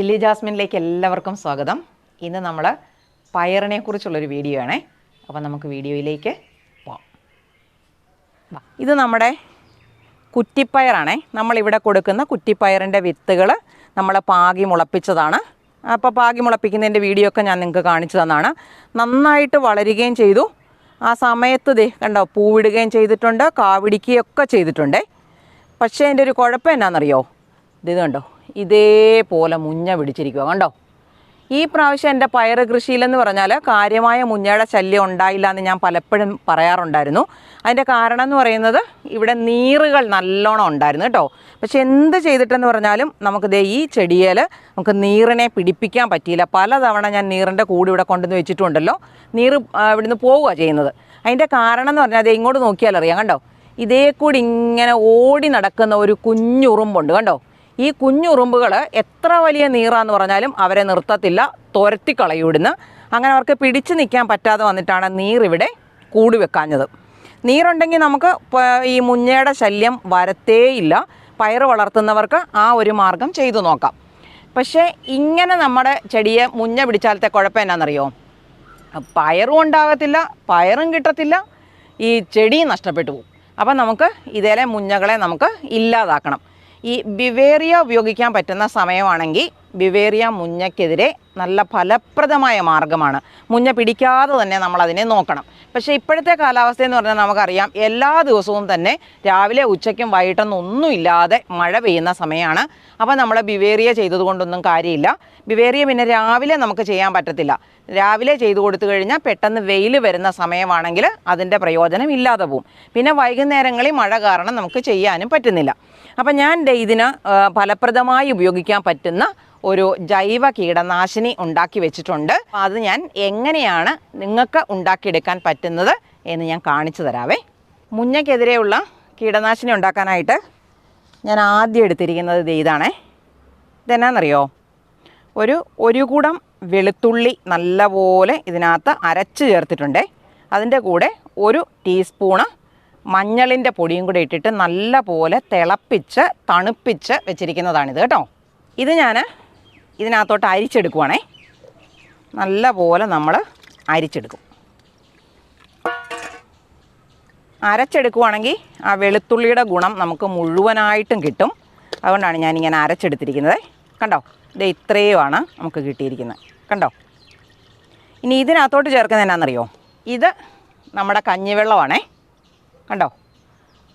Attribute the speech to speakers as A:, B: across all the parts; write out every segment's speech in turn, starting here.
A: Silly ജാസ്മിനിലേക്ക് എല്ലാവർക്കും സ്വാഗതം. ഇന്ന് നമ്മൾ പയറിനെ കുറിച്ചുള്ളൊരു വീഡിയോ ആണേ. അപ്പോൾ നമുക്ക് വീഡിയോയിലേക്ക് പോവാം. ഇത് നമ്മുടെ കുറ്റിപ്പയറാണേ. നമ്മളിവിടെ കൊടുക്കുന്ന കുറ്റിപ്പയറിന്റെ വിത്തുകൾ നമ്മൾ പാകി മുളപ്പിച്ചതാണ്. അപ്പോൾ പാകി മുളപ്പിക്കുന്നതിന്റെ വീഡിയോ ഒക്കെ ഞാൻ നിങ്ങൾക്ക് കാണിച്ചു തന്നാണ്. നന്നായിട്ട് വളരുകയും ചെയ്തു. ആ സമയത്ത് കണ്ടോ പൂവിടുകയും ചെയ്തിട്ടുണ്ട് കാവിടിക്കുകയൊക്കെ ചെയ്തിട്ടുണ്ടേ. പക്ഷേ എന്റെ ഒരു കുഴപ്പം എന്നാണെന്നറിയോ ഇത് കണ്ടോ ഇതേപോലെ മുഞ്ഞ പിടിച്ചിരിക്കുക കണ്ടോ? ഈ പ്രാവശ്യം എന്റെ പയർ കൃഷിയിലെന്ന് പറഞ്ഞാൽ കാര്യമായ മുഞ്ഞയുടെ ശല്യം ഉണ്ടായില്ല എന്ന് ഞാൻ പലപ്പോഴും പറയാറുണ്ടായിരുന്നു. അതിന്റെ കാരണം എന്ന് പറയുന്നത് ഇവിടെ നീറുകൾ നല്ലോണം ഉണ്ടായിരുന്നു കേട്ടോ. പക്ഷെ എന്ത് ചെയ്തിട്ടെന്ന് പറഞ്ഞാലും നമുക്ക് ദേ ഈ ചെടിയിൽ നമുക്ക് നീറിനെ പിടിപ്പിക്കാൻ പറ്റിയില്ല. പലതവണ ഞാൻ നീറിന്റെ കൂടി ഇവിടെ കൊണ്ടുവന്ന് വെച്ചിട്ടുണ്ടല്ലോ. നീറ് ഇവിടുന്ന് പോവുക ചെയ്യുന്നത്. അതിന്റെ കാരണം എന്ന് പറഞ്ഞാൽ അത് ഇങ്ങോട്ട് നോക്കിയാൽ അറിയാം കണ്ടോ? ഇതേ കൂടി ഇങ്ങനെ ഓടി നടക്കുന്ന ഒരു കുഞ്ഞുറുമ്പുണ്ട്. കണ്ടോ? ഈ കുഞ്ഞുറുമ്പുകൾ എത്ര വലിയ നീറാന്ന് പറഞ്ഞാലും അവരെ നിർത്തത്തില്ല തുരത്തിക്കളയും ഇവിടുന്ന്. അങ്ങനെ അവർക്ക് പിടിച്ചു നിൽക്കാൻ പറ്റാതെ വന്നിട്ടാണ് നീറിവിടെ കൂടി വെക്കാഞ്ഞത്. നീറുണ്ടെങ്കിൽ നമുക്ക് ഈ മുഞ്ഞയുടെ ശല്യം വരത്തേയില്ല. പയർ വളർത്തുന്നവർക്ക് ആ ഒരു മാർഗം ചെയ്തു നോക്കാം. പക്ഷേ ഇങ്ങനെ നമ്മുടെ ചെടിയെ മുഞ്ഞ പിടിച്ചാലത്തെ കുഴപ്പം എന്നാണെന്നറിയോ പയറും ഉണ്ടാകത്തില്ല പയറും കിട്ടത്തില്ല ഈ ചെടിയും നഷ്ടപ്പെട്ടു പോകും. അപ്പം നമുക്ക് ഇതേലെ മുഞ്ഞകളെ നമുക്ക് ഇല്ലാതാക്കണം. ഈ ബിവേറിയ ഉപയോഗിക്കാൻ പറ്റുന്ന സമയമാണെങ്കിൽ ബിവേറിയ മുഞ്ഞയ്ക്കെതിരെ നല്ല ഫലപ്രദമായ മാർഗമാണ് മുഞ്ഞ പിടിക്കാതെ തന്നെ നമ്മൾ അതിനെ നോക്കണം. പക്ഷേ ഇപ്പോഴത്തെ കാലാവസ്ഥ എന്ന് പറഞ്ഞാൽ നമുക്കറിയാം എല്ലാ ദിവസവും തന്നെ രാവിലെ ഉച്ചയ്ക്കും വൈകിട്ടൊന്നും ഒന്നുമില്ലാതെ മഴ പെയ്യുന്ന സമയമാണ്. അപ്പോൾ നമ്മൾ ബിവേറിയ ചെയ്തതുകൊണ്ടൊന്നും കാര്യമില്ല. ബിവേറിയ പിന്നെ രാവിലെ നമുക്ക് ചെയ്യാൻ പറ്റത്തില്ല. രാവിലെ ചെയ്തു കൊടുത്തു കഴിഞ്ഞാൽ പെട്ടെന്ന് വെയിൽ വരുന്ന സമയമാണെങ്കിൽ അതിന്റെ പ്രയോജനം ഇല്ലാതെ പോവും. പിന്നെ വൈകുന്നേരങ്ങളിൽ മഴ കാരണം നമുക്ക് ചെയ്യാനും പറ്റുന്നില്ല. അപ്പം ഞാൻ ഇതിന് ഫലപ്രദമായി ഉപയോഗിക്കാൻ പറ്റുന്ന ഒരു ജൈവ കീടനാശിനി ഉണ്ടാക്കി വെച്ചിട്ടുണ്ട്. അത് ഞാൻ എങ്ങനെയാണ് നിങ്ങൾക്ക് ഉണ്ടാക്കിയെടുക്കാൻ പറ്റുന്നത് എന്ന് ഞാൻ കാണിച്ചു തരാവേ. മുഞ്ഞയ്ക്കെതിരെയുള്ള കീടനാശിനി ഉണ്ടാക്കാനായിട്ട് ഞാൻ ആദ്യം എടുത്തിരിക്കുന്നത് ദേ ഇതാണേ. ഇതെന്നാന്നറിയോ? ഒരു ഒരു കൂടം വെളുത്തുള്ളി നല്ലപോലെ ഇതിനകത്ത് അരച്ച് ചേർത്തിട്ടുണ്ട്. അതിന്റെ കൂടെ ഒരു ടീസ്പൂണ് മഞ്ഞളിന്റെ പൊടിയും കൂടെ ഇട്ടിട്ട് നല്ല പോലെ തിളപ്പിച്ച് തണുപ്പിച്ച് വെച്ചിരിക്കുന്നതാണിത് കേട്ടോ. ഇത് ഞാൻ ഇതിനകത്തോട്ട് അരിച്ചെടുക്കുവാണേ. നല്ല പോലെ നമ്മൾ അരിച്ചെടുക്കും. അരച്ചെടുക്കുവാണെങ്കിൽ ആ വെളുത്തുള്ളിയുടെ ഗുണം നമുക്ക് മുഴുവനായിട്ടും കിട്ടും. അതുകൊണ്ടാണ് ഞാനിങ്ങനെ അരച്ചെടുത്തിരിക്കുന്നത്. കണ്ടോ? ഇത് ഇത്രയുമാണ് നമുക്ക് കിട്ടിയിരിക്കുന്നത്. കണ്ടോ? ഇനി ഇതിനകത്തോട്ട് ചേർക്കുന്നത് എന്നാണെന്നറിയോ ഇത് നമ്മുടെ കഞ്ഞിവെള്ളമാണേ. കണ്ടോ?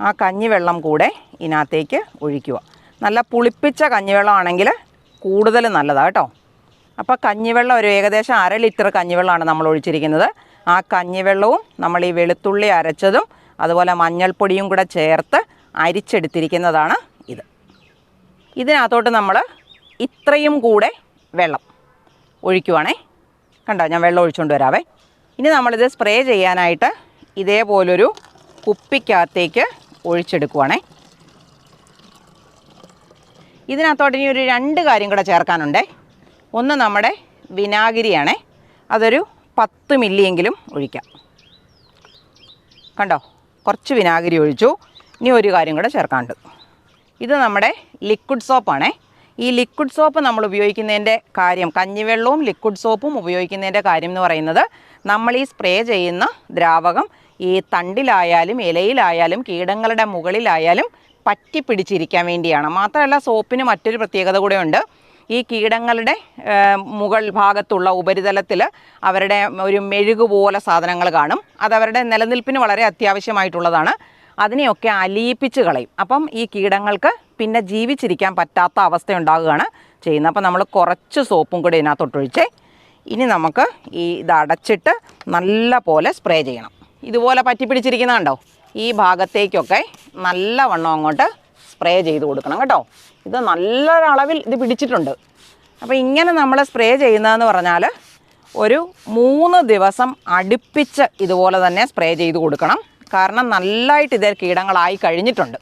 A: ആ കഞ്ഞിവെള്ളം കൂടെ ഇതിനകത്തേക്ക് ഒഴിക്കുക. നല്ല പുളിപ്പിച്ച കഞ്ഞിവെള്ളമാണെങ്കിൽ കൂടുതൽ നല്ലതാണ് കേട്ടോ. അപ്പോൾ കഞ്ഞിവെള്ളം ഒരു ഏകദേശം അര ലിറ്റർ കഞ്ഞിവെള്ളമാണ് നമ്മൾ ഒഴിച്ചിരിക്കുന്നത്. ആ കഞ്ഞിവെള്ളവും നമ്മൾ ഈ വെളുത്തുള്ളി അരച്ചതും അതുപോലെ മഞ്ഞൾപ്പൊടിയും കൂടെ ചേർത്ത് അരിച്ചെടുത്തിരിക്കുന്നതാണ് ഇത്. ഇതിനകത്തോട്ട് നമ്മൾ ഇത്രയും കൂടെ വെള്ളം ഒഴിക്കുവാണേ. കണ്ടോ? ഞാൻ വെള്ളം ഒഴിച്ചുകൊണ്ട് വരാവേ. ഇനി നമ്മളിത് സ്പ്രേ ചെയ്യാനായിട്ട് ഇതേപോലൊരു കുപ്പിക്കകത്തേക്ക് ഒഴിച്ചെടുക്കുവാണേ. ഇതിനകത്തോട്ട് ഇനി ഒരു രണ്ട് കാര്യം കൂടെ ചേർക്കാനുണ്ടേ. ഒന്ന് നമ്മുടെ വിനാഗിരിയാണേ. അതൊരു പത്ത് മില്ലിയെങ്കിലും ഒഴിക്കാം. കണ്ടോ? കുറച്ച് വിനാഗിരി ഒഴിച്ചു. ഇനി ഒരു കാര്യം കൂടെ ചേർക്കാനുണ്ട്. ഇത് നമ്മുടെ ലിക്വിഡ് സോപ്പാണേ. ഈ ലിക്വിഡ് സോപ്പ് നമ്മൾ ഉപയോഗിക്കുന്നതിന്റെ കാര്യം കഞ്ഞിവെള്ളവും ലിക്വിഡ് സോപ്പും ഉപയോഗിക്കുന്നതിന്റെ കാര്യം എന്ന് പറയുന്നത് നമ്മൾ ഈ സ്പ്രേ ചെയ്യുന്ന ദ്രാവകം ഈ തണ്ടിലായാലും ഇലയിലായാലും കീടങ്ങളുടെ മുകളിലായാലും പറ്റി പിടിച്ചിരിക്കാൻ വേണ്ടിയാണ്. മാത്രമല്ല സോപ്പിന് മറ്റൊരു പ്രത്യേകത കൂടെയുണ്ട് ഈ കീടങ്ങളുടെ മുകൾ ഭാഗത്തുള്ള ഉപരിതലത്തിൽ അവരുടെ ഒരു മെഴുക് പോലെ സാധനങ്ങൾ കാണും. അതവരുടെ നിലനിൽപ്പിന് വളരെ അത്യാവശ്യമായിട്ടുള്ളതാണ്. അതിനെയൊക്കെ അലിയിപ്പിച്ച് കളയും. അപ്പം ഈ കീടങ്ങൾക്ക് പിന്നെ ജീവിച്ചിരിക്കാൻ പറ്റാത്ത അവസ്ഥ ഉണ്ടാകുകയാണ് ചെയ്യുന്നത്. അപ്പം നമ്മൾ കുറച്ച് സോപ്പും കൂടി ഇതിനകത്തൊട്ടൊഴിച്ചേ ഇനി നമുക്ക് ഈ ഇത് അടച്ചിട്ട് നല്ല പോലെ സ്പ്രേ ചെയ്യണം. ഇതുപോലെ പറ്റി പിടിച്ചിരിക്കുന്നതാണ്ടോ ഈ ഭാഗത്തേക്കൊക്കെ നല്ല വണ്ണം അങ്ങോട്ട് സ്പ്രേ ചെയ്ത് കൊടുക്കണം കേട്ടോ. ഇത് നല്ലൊരളവിൽ ഇത് പിടിച്ചിട്ടുണ്ട്. അപ്പോൾ ഇങ്ങനെ നമ്മൾ സ്പ്രേ ചെയ്യുന്നതെന്ന് പറഞ്ഞാൽ ഒരു മൂന്ന് ദിവസം അടുപ്പിച്ച് ഇതുപോലെ തന്നെ സ്പ്രേ ചെയ്ത് കൊടുക്കണം. കാരണം നല്ലതായിട്ട് ഇതേ കീടങ്ങളായി കഴിഞ്ഞിട്ടുണ്ട്.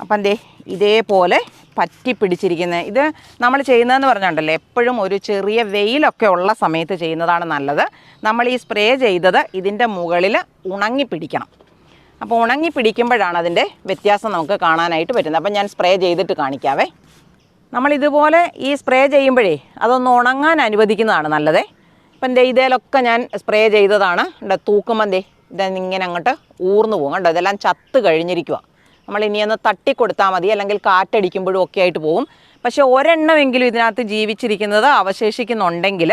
A: അപ്പം എന്തേ ഇതേപോലെ പറ്റി പിടിച്ചിരിക്കുന്ന. ഇത് നമ്മൾ ചെയ്യുന്നതെന്ന് പറഞ്ഞിട്ടുണ്ടല്ലോ എപ്പോഴും ഒരു ചെറിയ വെയിലൊക്കെ ഉള്ള സമയത്ത് ചെയ്യുന്നതാണ് നല്ലത്. നമ്മൾ ഈ സ്പ്രേ ചെയ്തത് ഇതിന്റെ മുകളിൽ ഉണങ്ങി പിടിക്കണം. അപ്പോൾ ഉണങ്ങി പിടിക്കുമ്പോഴാണ് അതിന്റെ വ്യത്യാസം നമുക്ക് കാണാനായിട്ട് പറ്റുന്നത്. അപ്പം ഞാൻ സ്പ്രേ ചെയ്തിട്ട് കാണിക്കാവേ. നമ്മൾ ഇതുപോലെ ഈ സ്പ്രേ ചെയ്യുമ്പോഴേ അതൊന്ന് ഉണങ്ങാൻ അനുവദിക്കുന്നതാണ് നല്ലതേ. അപ്പം എന്റെ ഇതേലൊക്കെ ഞാൻ സ്പ്രേ ചെയ്തതാണ്. എന്റെ തൂക്കുമ്പോൾ ദേ ഇങ്ങനെ അങ്ങോട്ട് ഊർന്നു പോകും കണ്ടോ? ഇതെല്ലാം ചത്ത് കഴിഞ്ഞിരിക്കുക നമ്മൾ ഇനി ഒന്ന് തട്ടിക്കൊടുത്താൽ മതി അല്ലെങ്കിൽ കാറ്റടിക്കുമ്പോഴും ഒക്കെ ആയിട്ട് പോകും. പക്ഷേ ഒരെണ്ണമെങ്കിലും ഇതിനകത്ത് ജീവിച്ചിരിക്കുന്നത് അവശേഷിക്കുന്നുണ്ടെങ്കിൽ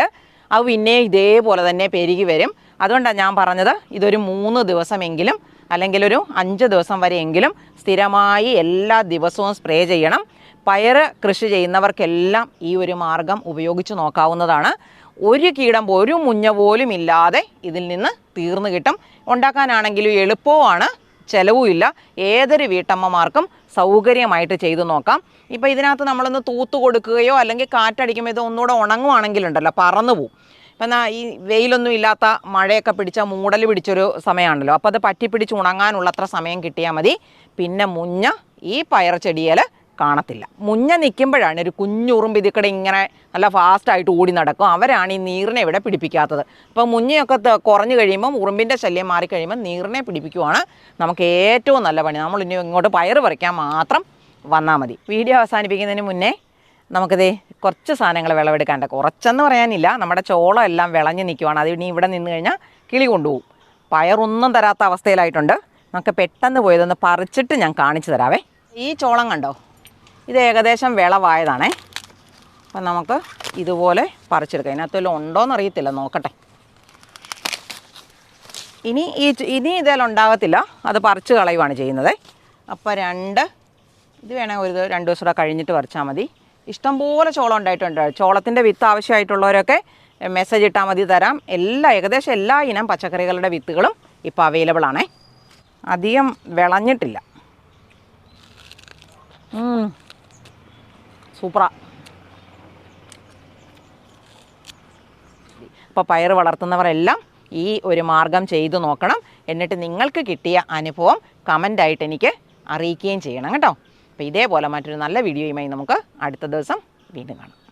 A: അത് പിന്നെ ഇതേപോലെ തന്നെ പെരുകി വരും. അതുകൊണ്ടാണ് ഞാൻ പറഞ്ഞത് ഇതൊരു മൂന്ന് ദിവസമെങ്കിലും അല്ലെങ്കിൽ ഒരു അഞ്ച് ദിവസം വരെയെങ്കിലും സ്ഥിരമായി എല്ലാ ദിവസവും സ്പ്രേ ചെയ്യണം. പയറ് കൃഷി ചെയ്യുന്നവർക്കെല്ലാം ഈ ഒരു മാർഗം ഉപയോഗിച്ച് നോക്കാവുന്നതാണ്. ഒരു കീടം ഒരു മുഞ്ഞ പോലും ഇല്ലാതെ ഇതിൽ നിന്ന് തീർന്നു കിട്ടും. ഉണ്ടാക്കാനാണെങ്കിലും എളുപ്പവുമാണ്. ചിലവുമില്ല. ഏതൊരു വീട്ടമ്മമാർക്കും സൗകര്യമായിട്ട് ചെയ്തു നോക്കാം. ഇപ്പോൾ ഇതിനകത്ത് നമ്മളൊന്ന് തൂത്ത് കൊടുക്കുകയോ അല്ലെങ്കിൽ കാറ്റടിക്കുമ്പോൾ ഇത് ഒന്നുകൂടെ ഉണങ്ങുവാണെങ്കിലുണ്ടല്ലോ പറന്നു പോവും. ഇപ്പം എന്നാൽ ഈ വെയിലൊന്നും ഇല്ലാത്ത മഴയൊക്കെ പിടിച്ച മൂടൽ പിടിച്ചൊരു സമയമാണല്ലോ അപ്പോൾ അത് പറ്റിപ്പിടിച്ച് ഉണങ്ങാനുള്ളത്ര സമയം കിട്ടിയാൽ മതി. പിന്നെ മുഞ്ഞ ഈ പയർ ചെടിയിൽ കാണത്തില്ല. മുഞ്ഞ നിൽക്കുമ്പോഴാണ് ഒരു കുഞ്ഞുറുമ്പ് ഇതിക്കടെ ഇങ്ങനെ നല്ല ഫാസ്റ്റായിട്ട് ഓടി നടക്കും. അവരാണ് ഈ നീറിനെ ഇവിടെ പിടിപ്പിക്കാത്തത്. അപ്പോൾ മുഞ്ഞയൊക്കെ കുറഞ്ഞു കഴിയുമ്പം ഉറുമ്പിന്റെ ശല്യം മാറിക്കഴിയുമ്പോൾ നീറിനെ പിടിപ്പിക്കുവാണ് നമുക്ക് ഏറ്റവും നല്ല പണി. നമ്മൾ ഇനി ഇങ്ങോട്ട് പയർ പറിക്കാൻ മാത്രം വന്നാൽ മതി. വീഡിയോ അവസാനിപ്പിക്കുന്നതിന് മുന്നേ നമുക്കിതേ കുറച്ച് സാധനങ്ങൾ വിളവെടുക്കാണ്ട് കുറച്ചെന്ന് പറയാനില്ല. നമ്മുടെ ചോളം എല്ലാം വിളഞ്ഞ് നിൽക്കുവാണ്. അത് ഇനി ഇവിടെ നിന്ന് കഴിഞ്ഞാൽ കിളി കൊണ്ടുപോകും. പയറൊന്നും തരാത്ത അവസ്ഥയിലായിട്ടുണ്ട്. നമുക്ക് പെട്ടെന്ന് പോയതൊന്ന് പറിച്ചിട്ട് ഞാൻ കാണിച്ചു തരാവേ. ഈ ചോളം കണ്ടോ? ഇത് ഏകദേശം വിളവായതാണേ. അപ്പം നമുക്ക് ഇതുപോലെ പറിച്ചെടുക്കാം. ഇതിനകത്ത് വല്ലതും ഉണ്ടോയെന്ന് അറിയത്തില്ല. നോക്കട്ടെ. ഇനി ഈ ഇനി ഇതെല്ലാം ഉണ്ടാകത്തില്ല. അത് പറിച്ച് കളയുവാണ് ചെയ്യുന്നത്. അപ്പോൾ രണ്ട് ഇത് വേണമെങ്കിൽ ഒരു രണ്ട് ദിവസം കൂടെ കഴിഞ്ഞിട്ട് പറിച്ചാൽ മതി. ഇഷ്ടംപോലെ ചോളം ഉണ്ടായിട്ടുണ്ട്. ചോളത്തിന്റെ വിത്ത് ആവശ്യമായിട്ടുള്ളവരൊക്കെ മെസ്സേജ് ഇട്ടാൽ മതി തരാം. എല്ലാ ഏകദേശം എല്ലാ ഇനം പച്ചക്കറികളുടെ വിത്തുകളും ഇപ്പോൾ അവൈലബിൾ ആണേ. അധികം വിളഞ്ഞിട്ടില്ല. സൂപ്പറാ. അപ്പോൾ പയർ വളർത്തുന്നവരെല്ലാം ഈ ഒരു മാർഗം ചെയ്തു നോക്കണം. എന്നിട്ട് നിങ്ങൾക്ക് കിട്ടിയ അനുഭവം കമന്റായിട്ട് എനിക്ക് അറിയിക്കുകയും ചെയ്യണം കേട്ടോ. അപ്പോൾ ഇതേപോലെ മറ്റൊരു നല്ല വീഡിയോയുമായി നമുക്ക് അടുത്ത ദിവസം വീണ്ടും കാണാം.